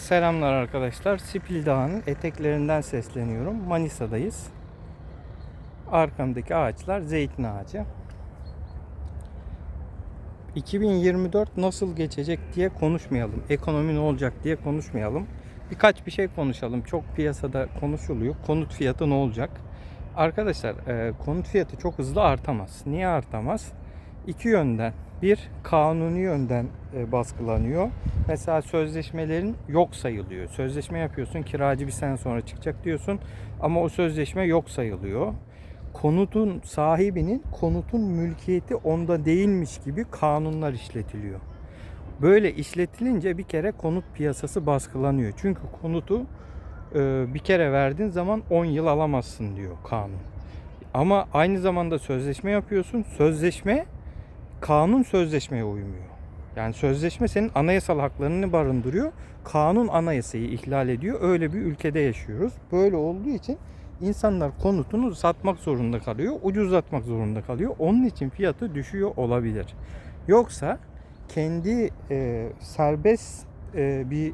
Selamlar arkadaşlar. Sipil Dağı'nın eteklerinden sesleniyorum. Manisa'dayız. Arkamdaki ağaçlar zeytin ağacı. 2024 nasıl geçecek diye konuşmayalım. Ekonomi ne olacak diye konuşmayalım. Birkaç bir şey konuşalım. Çok piyasada konuşuluyor. Konut fiyatı ne olacak? Arkadaşlar e, konut fiyatı çok hızlı artamaz. Niye artamaz? İki yönden. Bir, kanuni yönden e, baskılanıyor. Mesela sözleşmelerin yok sayılıyor. Sözleşme yapıyorsun, kiracı bir sene sonra çıkacak diyorsun ama o sözleşme yok sayılıyor. Konutun sahibinin konutun mülkiyeti onda değilmiş gibi kanunlar işletiliyor. Böyle işletilince bir kere konut piyasası baskılanıyor. Çünkü konutu e, bir kere verdiğin zaman 10 yıl alamazsın diyor kanun. Ama aynı zamanda sözleşme yapıyorsun. Sözleşme kanun sözleşmeye uymuyor. Yani sözleşme senin anayasal haklarını barındırıyor. Kanun anayasayı ihlal ediyor. Öyle bir ülkede yaşıyoruz. Böyle olduğu için insanlar konutunu satmak zorunda kalıyor. Ucuzlatmak zorunda kalıyor. Onun için fiyatı düşüyor olabilir. Yoksa kendi e, serbest e, bir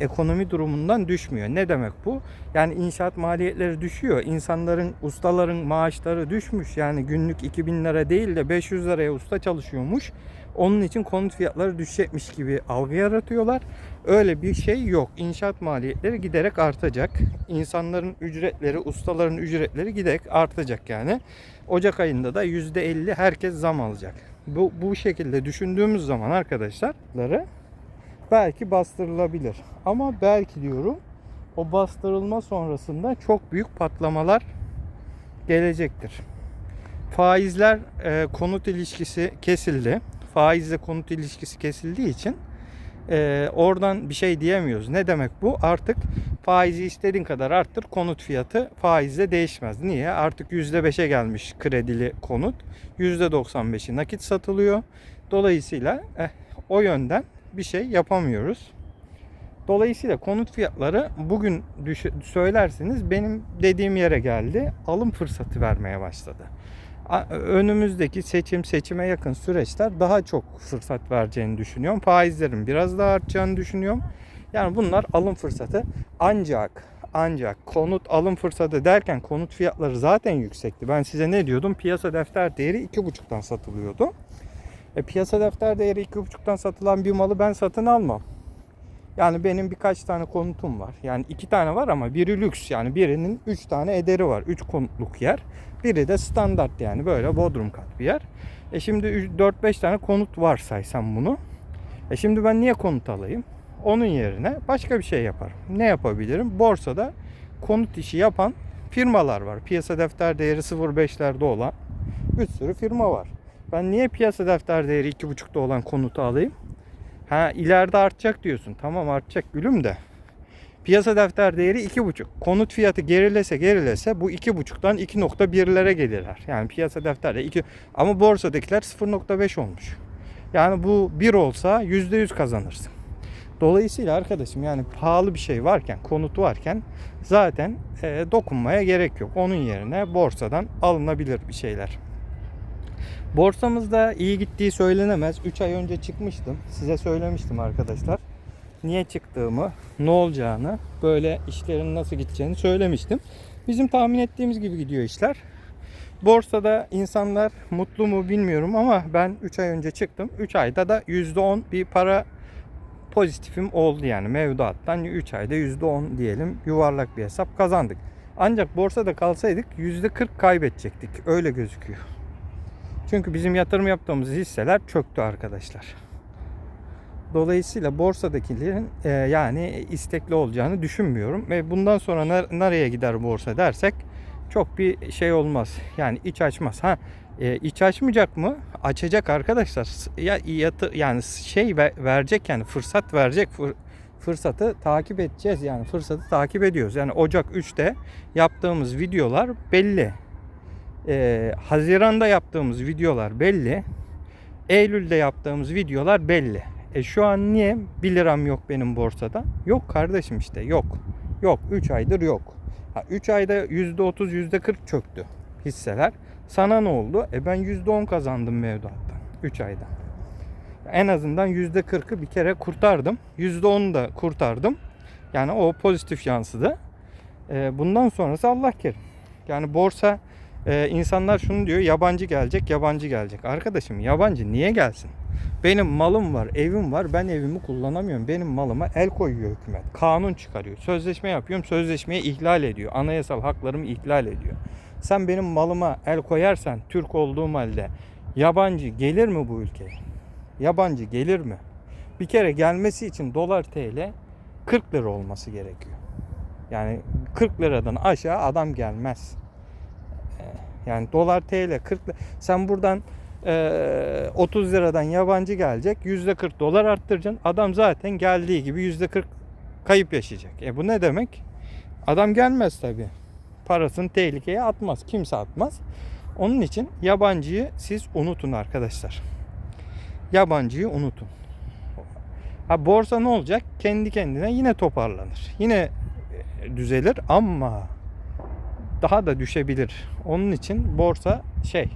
ekonomi durumundan düşmüyor. Ne demek bu? Yani inşaat maliyetleri düşüyor. İnsanların, ustaların maaşları düşmüş. Yani günlük 2000 lira değil de 500 liraya usta çalışıyormuş. Onun için konut fiyatları düşecekmiş gibi algı yaratıyorlar. Öyle bir şey yok. İnşaat maliyetleri giderek artacak. İnsanların ücretleri, ustaların ücretleri giderek artacak yani. Ocak ayında da %50 herkes zam alacak. Bu, bu şekilde düşündüğümüz zaman arkadaşlarları belki bastırılabilir. Ama belki diyorum o bastırılma sonrasında çok büyük patlamalar gelecektir. Faizler e, konut ilişkisi kesildi. Faizle konut ilişkisi kesildiği için e, oradan bir şey diyemiyoruz. Ne demek bu? Artık faizi istediğin kadar arttır konut fiyatı faizle değişmez. Niye? Artık %5'e gelmiş kredili konut. %95'i nakit satılıyor. Dolayısıyla eh, o yönden bir şey yapamıyoruz. Dolayısıyla konut fiyatları bugün düş- söylerseniz benim dediğim yere geldi. Alım fırsatı vermeye başladı. Önümüzdeki seçim seçime yakın süreçler daha çok fırsat vereceğini düşünüyorum. Faizlerin biraz daha artacağını düşünüyorum. Yani bunlar alım fırsatı. Ancak ancak konut alım fırsatı derken konut fiyatları zaten yüksekti. Ben size ne diyordum? Piyasa defter değeri 2,5'tan satılıyordu. E, piyasa defter değeri 2,5'tan satılan bir malı ben satın almam. Yani benim birkaç tane konutum var. Yani iki tane var ama biri lüks. Yani birinin üç tane ederi var. Üç konutluk yer. Biri de standart yani böyle bodrum kat bir yer. E şimdi 4-5 tane konut var saysam bunu. E şimdi ben niye konut alayım? Onun yerine başka bir şey yaparım. Ne yapabilirim? Borsada konut işi yapan firmalar var. Piyasa defter değeri 0.5'lerde olan bir sürü firma var. Ben niye piyasa defter değeri 2.5'da olan konutu alayım? Ha ileride artacak diyorsun. Tamam artacak gülüm de. Piyasa defter değeri 2.5. Konut fiyatı gerilese gerilese bu 2.5'tan 2.1'lere gelirler. Yani piyasa defterde 2 ama borsadakiler 0.5 olmuş. Yani bu 1 olsa %100 kazanırsın. Dolayısıyla arkadaşım yani pahalı bir şey varken, konut varken zaten e, dokunmaya gerek yok. Onun yerine borsadan alınabilir bir şeyler. Borsamızda iyi gittiği söylenemez. 3 ay önce çıkmıştım. Size söylemiştim arkadaşlar. Niye çıktığımı, ne olacağını, böyle işlerin nasıl gideceğini söylemiştim. Bizim tahmin ettiğimiz gibi gidiyor işler. Borsada insanlar mutlu mu bilmiyorum ama ben 3 ay önce çıktım. 3 ayda da %10 bir para pozitifim oldu yani mevduattan 3 ayda %10 diyelim yuvarlak bir hesap kazandık. Ancak borsada kalsaydık %40 kaybedecektik. Öyle gözüküyor. Çünkü bizim yatırım yaptığımız hisseler çöktü arkadaşlar. Dolayısıyla borsadakilerin e, yani istekli olacağını düşünmüyorum. Ve bundan sonra ner- nereye gider borsa dersek çok bir şey olmaz. Yani iç açmaz. Ha e, iç açmayacak mı? Açacak arkadaşlar. Ya yatı yani şey ve- verecek yani fırsat verecek. Fır- fırsatı takip edeceğiz yani fırsatı takip ediyoruz. Yani Ocak 3'te yaptığımız videolar belli. Ee, Haziran'da yaptığımız videolar belli. Eylül'de yaptığımız videolar belli. E şu an niye 1 liram yok benim borsada? Yok kardeşim işte yok. Yok 3 aydır yok. Ha, 3 ayda %30 %40 çöktü hisseler. Sana ne oldu? E ben %10 kazandım mevduattan 3 ayda. En azından %40'ı bir kere kurtardım. %10'u da kurtardım. Yani o pozitif yansıdı. Ee, bundan sonrası Allah kerim. Yani borsa e, insanlar şunu diyor yabancı gelecek yabancı gelecek. Arkadaşım yabancı niye gelsin? Benim malım var, evim var. Ben evimi kullanamıyorum. Benim malıma el koyuyor hükümet. Kanun çıkarıyor. Sözleşme yapıyorum. Sözleşmeyi ihlal ediyor. Anayasal haklarımı ihlal ediyor. Sen benim malıma el koyarsan Türk olduğum halde yabancı gelir mi bu ülkeye? Yabancı gelir mi? Bir kere gelmesi için dolar TL 40 lira olması gerekiyor. Yani 40 liradan aşağı adam gelmez. Yani dolar TL 40 lira. Sen buradan e, 30 liradan yabancı gelecek. %40 dolar arttıracaksın. Adam zaten geldiği gibi %40 kayıp yaşayacak. E bu ne demek? Adam gelmez tabi. Parasını tehlikeye atmaz. Kimse atmaz. Onun için yabancıyı siz unutun arkadaşlar. Yabancıyı unutun. Ha borsa ne olacak? Kendi kendine yine toparlanır. Yine e, düzelir ama daha da düşebilir. Onun için borsa şey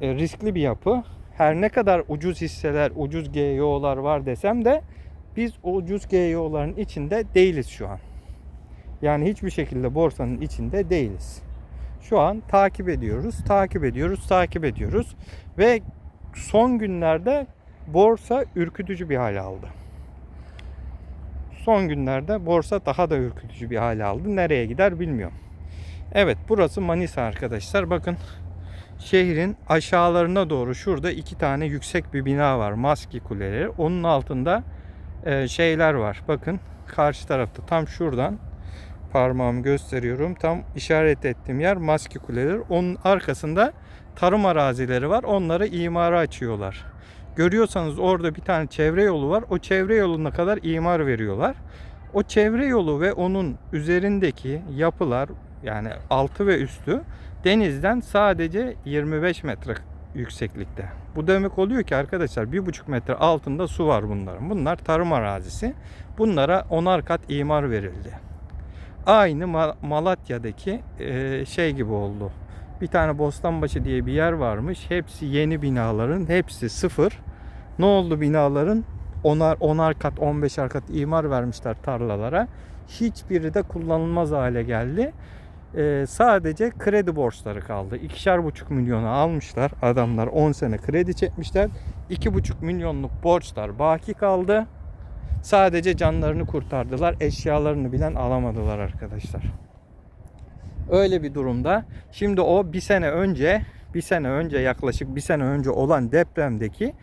e, riskli bir yapı. Her ne kadar ucuz hisseler, ucuz GYO'lar var desem de biz o ucuz GYO'ların içinde değiliz şu an. Yani hiçbir şekilde borsanın içinde değiliz. Şu an takip ediyoruz, takip ediyoruz, takip ediyoruz ve son günlerde borsa ürkütücü bir hale aldı. Son günlerde borsa daha da ürkütücü bir hale aldı. Nereye gider bilmiyorum. Evet burası Manisa arkadaşlar. Bakın şehrin aşağılarına doğru şurada iki tane yüksek bir bina var. Maski kuleleri. Onun altında e, şeyler var. Bakın karşı tarafta tam şuradan parmağımı gösteriyorum. Tam işaret ettiğim yer Maski kuleleri. Onun arkasında tarım arazileri var. Onları imara açıyorlar. Görüyorsanız orada bir tane çevre yolu var. O çevre yoluna kadar imar veriyorlar. O çevre yolu ve onun üzerindeki yapılar yani altı ve üstü denizden sadece 25 metre yükseklikte. Bu demek oluyor ki arkadaşlar 1,5 metre altında su var bunların. Bunlar tarım arazisi. Bunlara onar kat imar verildi. Aynı Ma- Malatya'daki e, şey gibi oldu. Bir tane Bostanbaşı diye bir yer varmış. Hepsi yeni binaların, hepsi sıfır. Ne oldu binaların? Onar, onar kat, 15'er kat imar vermişler tarlalara. Hiçbiri de kullanılmaz hale geldi. Ee, sadece kredi borçları kaldı. 2,5 milyona almışlar adamlar 10 sene kredi çekmişler. 2,5 milyonluk borçlar baki kaldı. Sadece canlarını kurtardılar. Eşyalarını bilen alamadılar arkadaşlar. Öyle bir durumda. Şimdi o bir sene önce, bir sene önce yaklaşık bir sene önce olan depremdeki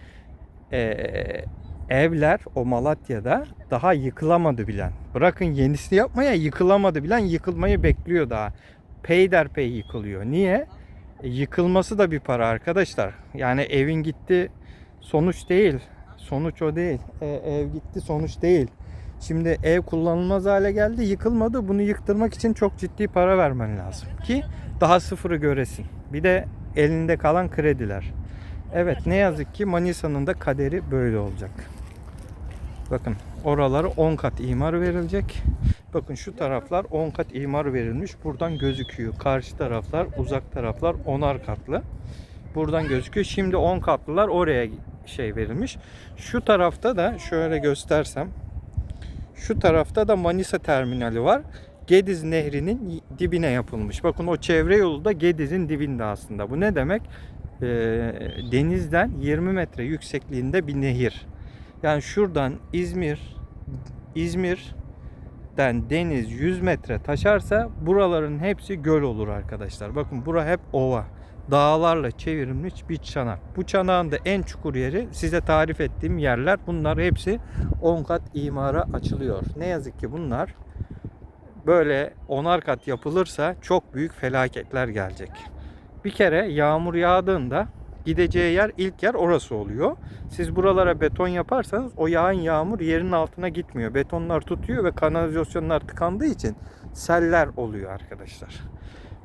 eee, evler o Malatya'da daha yıkılamadı bilen. Bırakın yenisini yapmaya yıkılamadı bilen yıkılmayı bekliyor daha. Peyderpey yıkılıyor. Niye? E, yıkılması da bir para arkadaşlar. Yani evin gitti sonuç değil. Sonuç o değil. E, ev gitti sonuç değil. Şimdi ev kullanılmaz hale geldi, yıkılmadı. Bunu yıktırmak için çok ciddi para vermen lazım ki daha sıfırı göresin. Bir de elinde kalan krediler. Evet ne yazık ki Manisa'nın da kaderi böyle olacak. Bakın oraları 10 kat imar verilecek. Bakın şu taraflar 10 kat imar verilmiş. Buradan gözüküyor. Karşı taraflar, uzak taraflar 10'ar katlı. Buradan gözüküyor. Şimdi 10 katlılar oraya şey verilmiş. Şu tarafta da şöyle göstersem şu tarafta da Manisa terminali var. Gediz Nehri'nin dibine yapılmış. Bakın o çevre yolu da Gediz'in dibinde aslında. Bu ne demek? Ee, denizden 20 metre yüksekliğinde bir nehir. Yani şuradan İzmir İzmir'den deniz 100 metre taşarsa buraların hepsi göl olur arkadaşlar. Bakın bura hep ova. Dağlarla çevrilmiş bir çanak. Bu çanağın da en çukur yeri size tarif ettiğim yerler. Bunlar hepsi 10 kat imara açılıyor. Ne yazık ki bunlar böyle onar kat yapılırsa çok büyük felaketler gelecek. Bir kere yağmur yağdığında gideceği yer ilk yer orası oluyor. Siz buralara beton yaparsanız o yağan yağmur yerin altına gitmiyor. Betonlar tutuyor ve kanalizasyonlar tıkandığı için seller oluyor arkadaşlar.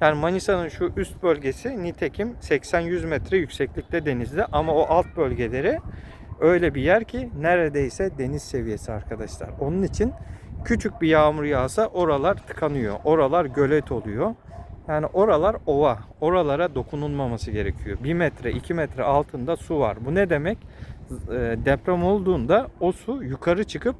Yani Manisa'nın şu üst bölgesi nitekim 80-100 metre yükseklikte denizde ama o alt bölgeleri öyle bir yer ki neredeyse deniz seviyesi arkadaşlar. Onun için küçük bir yağmur yağsa oralar tıkanıyor. Oralar gölet oluyor. Yani oralar ova. Oralara dokunulmaması gerekiyor. 1 metre 2 metre altında su var. Bu ne demek? E, Deprem olduğunda o su yukarı çıkıp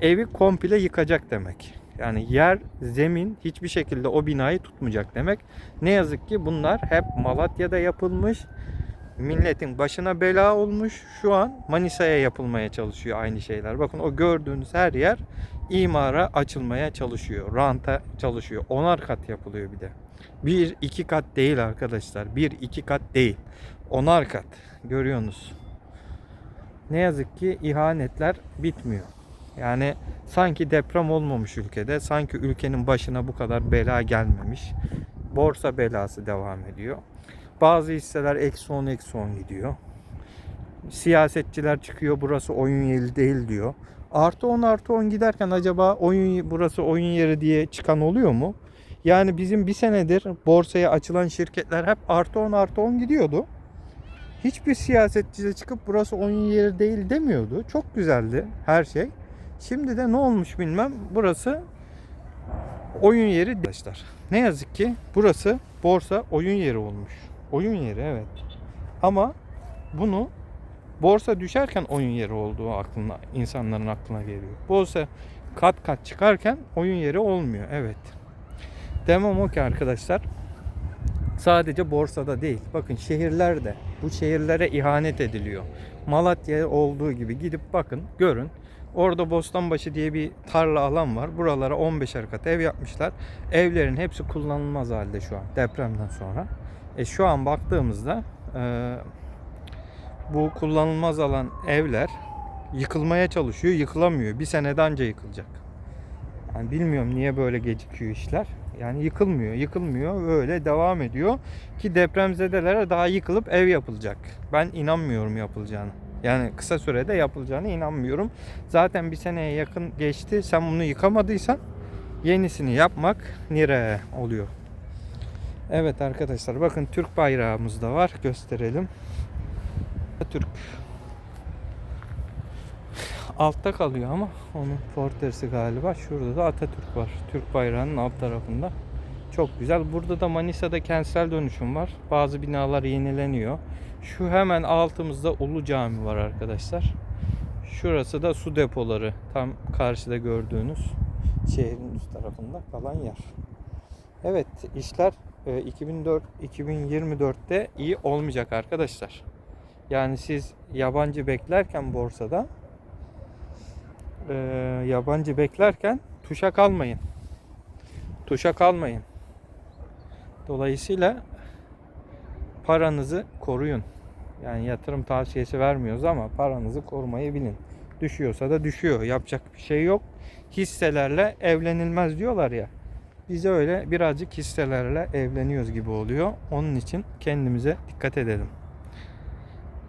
evi komple yıkacak demek. Yani yer, zemin hiçbir şekilde o binayı tutmayacak demek. Ne yazık ki bunlar hep Malatya'da yapılmış. Milletin başına bela olmuş. Şu an Manisa'ya yapılmaya çalışıyor aynı şeyler. Bakın o gördüğünüz her yer imara açılmaya çalışıyor. Ranta çalışıyor. Onar kat yapılıyor bir de. Bir iki kat değil arkadaşlar. Bir iki kat değil. Onar kat. Görüyorsunuz. Ne yazık ki ihanetler bitmiyor. Yani sanki deprem olmamış ülkede, sanki ülkenin başına bu kadar bela gelmemiş. Borsa belası devam ediyor. Bazı hisseler eksi 10 eksi 10 gidiyor. Siyasetçiler çıkıyor burası oyun yeri değil diyor. Artı 10 artı 10 giderken acaba oyun burası oyun yeri diye çıkan oluyor mu? Yani bizim bir senedir borsaya açılan şirketler hep artı 10 artı 10 gidiyordu. Hiçbir siyasetçi de çıkıp burası oyun yeri değil demiyordu. Çok güzeldi her şey. Şimdi de ne olmuş bilmem. Burası oyun yeri arkadaşlar. Ne yazık ki burası borsa oyun yeri olmuş. Oyun yeri evet. Ama bunu borsa düşerken oyun yeri olduğu aklına insanların aklına geliyor. Borsa kat kat çıkarken oyun yeri olmuyor. Evet. Demem o ki arkadaşlar sadece borsada değil. Bakın şehirlerde bu şehirlere ihanet ediliyor. Malatya olduğu gibi gidip bakın görün. Orada Bostanbaşı diye bir tarla alan var. Buralara 15'er kat ev yapmışlar. Evlerin hepsi kullanılmaz halde şu an depremden sonra. E şu an baktığımızda e, bu kullanılmaz alan evler yıkılmaya çalışıyor. Yıkılamıyor. Bir senede anca yıkılacak. Yani bilmiyorum niye böyle gecikiyor işler. Yani yıkılmıyor, yıkılmıyor. Öyle devam ediyor. Ki depremzedelere daha yıkılıp ev yapılacak. Ben inanmıyorum yapılacağını. Yani kısa sürede yapılacağına inanmıyorum. Zaten bir seneye yakın geçti. Sen bunu yıkamadıysan yenisini yapmak nire oluyor. Evet arkadaşlar bakın Türk bayrağımız da var. Gösterelim. Türk. Altta kalıyor ama onun portresi galiba. Şurada da Atatürk var. Türk bayrağının alt tarafında. Çok güzel. Burada da Manisa'da kentsel dönüşüm var. Bazı binalar yenileniyor. Şu hemen altımızda Ulu Cami var arkadaşlar. Şurası da su depoları. Tam karşıda gördüğünüz şehrin üst tarafında kalan yer. Evet işler e, 2004 2024'te iyi olmayacak arkadaşlar. Yani siz yabancı beklerken borsada e, yabancı beklerken tuşa kalmayın. Tuşa kalmayın. Dolayısıyla paranızı koruyun. Yani yatırım tavsiyesi vermiyoruz ama paranızı korumayı bilin. Düşüyorsa da düşüyor. Yapacak bir şey yok. Hisselerle evlenilmez diyorlar ya. Biz öyle birazcık hisselerle evleniyoruz gibi oluyor. Onun için kendimize dikkat edelim.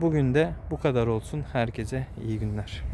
Bugün de bu kadar olsun. Herkese iyi günler.